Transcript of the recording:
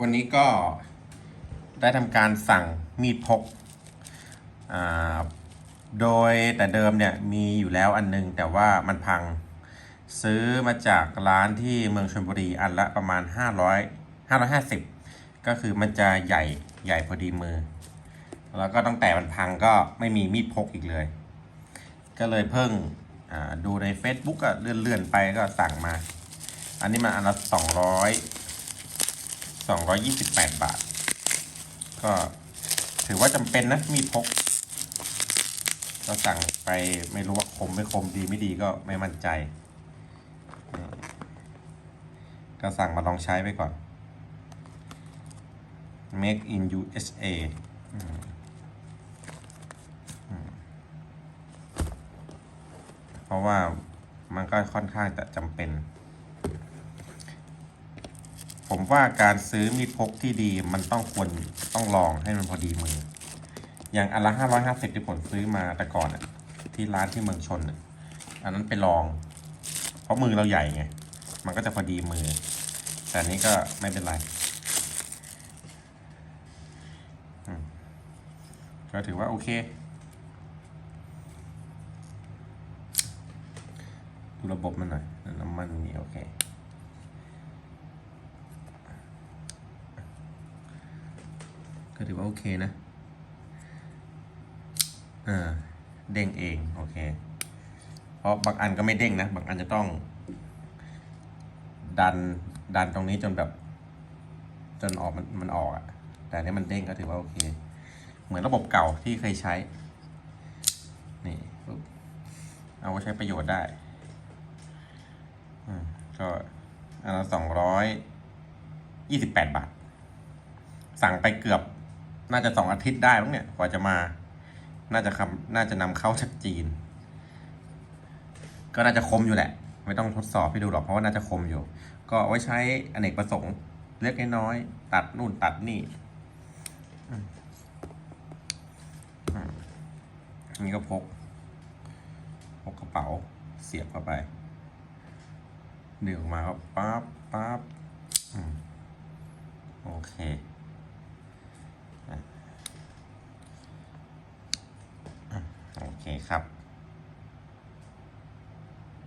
วันนี้ก็ได้ทำการสั่งมีดพก โดยแต่เดิมเนี่ยมีอยู่แล้วอันนึง แต่ว่ามันพังซื้อมาจากร้านที่เมืองชลบุรีอันละประมาณ 500 550 ก็คือมันจะใหญ่ใหญ่พอดีมือ แล้วก็ตั้งแต่มันพังก็ไม่มีมีดพกอีกเลย ก็เลยเพิ่งดูใน Facebook ก็เลื่อนๆไปก็สั่งมา อันนี้มันอันละ200 228 บาท ก็ถือว่าจำเป็นนะ มีพกก็สั่งไปไม่รู้ว่าคมไม่คมดีไม่ดีก็ไม่มั่นใจ ก็สั่งมาลองใช้ไปก่อน make in USA อืมอืมเพราะว่ามันก็ค่อนข้างจะจำเป็น ผมว่าการซื้อมีดพกที่ดีมันต้องควรต้องลองให้มันพอดีมือ อย่างอันละห้าร้อยห้าสิบที่ผมซื้อมาแต่ก่อนอะที่ร้านที่เมืองชนอะอันนั้นไปลอง เพราะมือเราใหญ่ไง มันก็จะพอดีมือ แต่นี้ก็ไม่เป็นไร ก็ถือว่าโอเค ดูระบบมันหน่อยน้ำมันมีโอเค ก็ถือว่าโอเคนะเอ่าเด้งเอง โอเค เพราะบางอันก็ไม่เด้งนะ บางอันจะต้อง ดันดันตรงนี้จนแบบ จนออกมันมันออกอะแต่นี้มันเด้งก็ถือว่าโอเค เหมือนระบบเก่าที่เคยใช้ นี่ปุ๊บเอาไว้ใช้ประโยชน์ได้อืมก็อันละสองร้อยยี่สิบแปดบาท สั่งไปเกือบ น่าจะสองอาทิตย์ได้มั้งเนี่ยกว่าจะมา น่าจะคำน่าจะนำเข้าจากจีน ก็น่าจะคมอยู่แหละ ไม่ต้องทดสอบให้ดูหรอกเพราะว่าน่าจะคมอยู่ ก็เอาไว้ใช้อเนกประสงค์ เล็กน้อยตัดนู่นตัดนี่อันนี้ก็พก พกกระเป๋าเสียบเข้าไปดึงออกมาก็ปั๊บปั๊บโอเค ครับ